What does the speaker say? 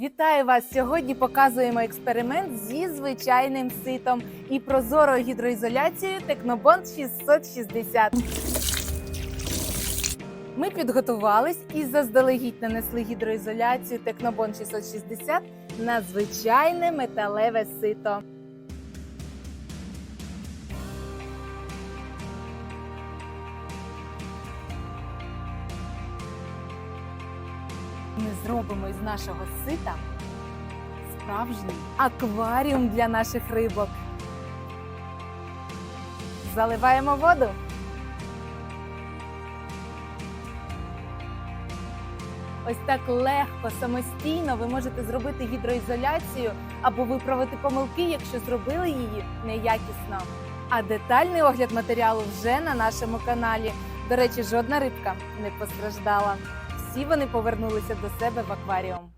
Вітаю вас! Сьогодні показуємо експеримент зі звичайним ситом і прозорою гідроізоляцією Технобонд 660. Ми підготувались і заздалегідь нанесли гідроізоляцію Технобонд 660 на звичайне металеве сито. Ми зробимо із нашого сита справжній акваріум для наших рибок. Заливаємо воду. Ось так легко, самостійно ви можете зробити гідроізоляцію або виправити помилки, якщо зробили її неякісно. А детальний огляд матеріалу вже на нашому каналі. До речі, жодна рибка не постраждала. Всі вони повернулися до себе в акваріум.